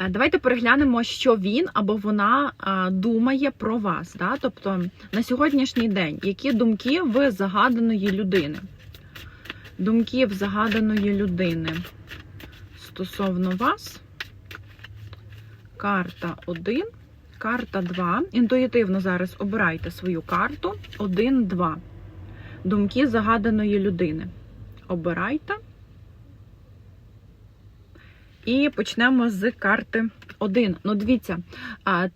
Е, Давайте переглянемо, що він або вона думає про вас. Да? Тобто на сьогоднішній день, які думки в загаданої людини? Думки в загаданої людини стосовно вас. Карта 1, карта 2. Інтуїтивно зараз обирайте свою карту. 1, 2. Думки загаданої людини. Обирайте. І почнемо з карти 1. Ну, дивіться,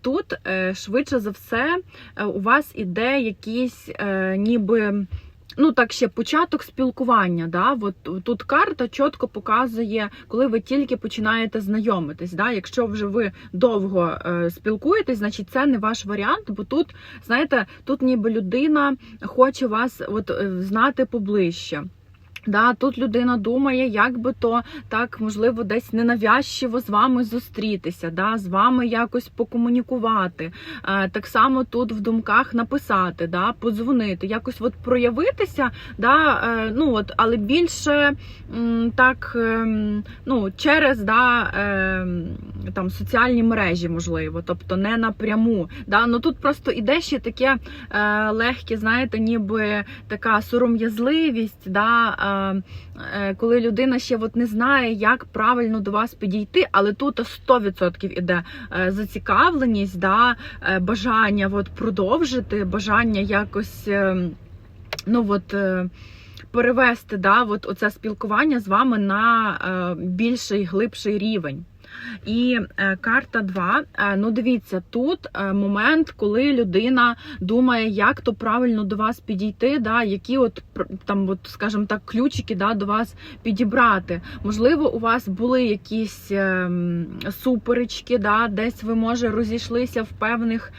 тут е, швидше за все е, у вас іде якийсь е, ніби. Ну, так ще початок спілкування. Да? От тут карта чітко показує, коли ви тільки починаєте знайомитись. Да? Якщо вже ви довго е, спілкуєтесь, значить це не ваш варіант, бо тут, знаєте, тут ніби людина хоче вас от, знати поближче. Да, тут людина думає, як би то так можливо десь ненавязчиво з вами зустрітися, да, з вами якось покомунікувати. Е, так само тут в думках написати, да, подзвонити, якось от проявитися, да, е, ну от, але більше м, так ем, ну, через да, ем, там, соціальні мережі, можливо, тобто не напряму. Да, ну тут просто іде ще таке е, легке, знаєте, ніби така сором'язливість. Да, е, е, коли людина ще от не знає, як правильно до вас підійти, але тут 100% іде е, зацікавленість, да, е, бажання от продовжити, бажання якось е, ну от. е, Перевести да, от оце спілкування з вами на е, більший, глибший рівень. І е, карта 2. Е, ну, дивіться, тут е, момент, коли людина думає, як то правильно до вас підійти, да, які от там, от, скажімо так, ключики да, до вас підібрати. Можливо, у вас були якісь е, суперечки, да, десь ви може розійшлися в певних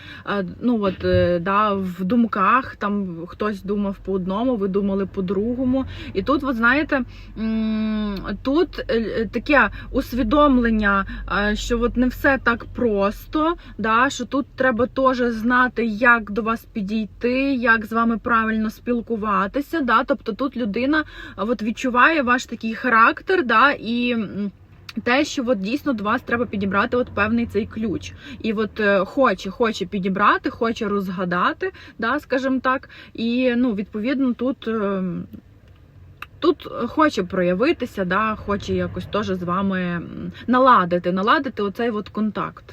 ну, от, да, в думках. Там хтось думав по одному, ви думали по другому. І тут, от знаєте, тут таке усвідомлення, е, що от не все так просто, да, що тут треба теж знати, як до вас підійти, як з вами правильно спілкуватися. Да, тобто тут людина е, от відчуває ваш такий характер, да, і. те, що от дійсно до вас треба підібрати от певний цей ключ, і от е, хоче, хоче підібрати, хоче розгадати, да, скажімо так, і ну відповідно тут. е, Тут хоче проявитися, да, хоче якось теж з вами наладити, наладити оцей от контакт.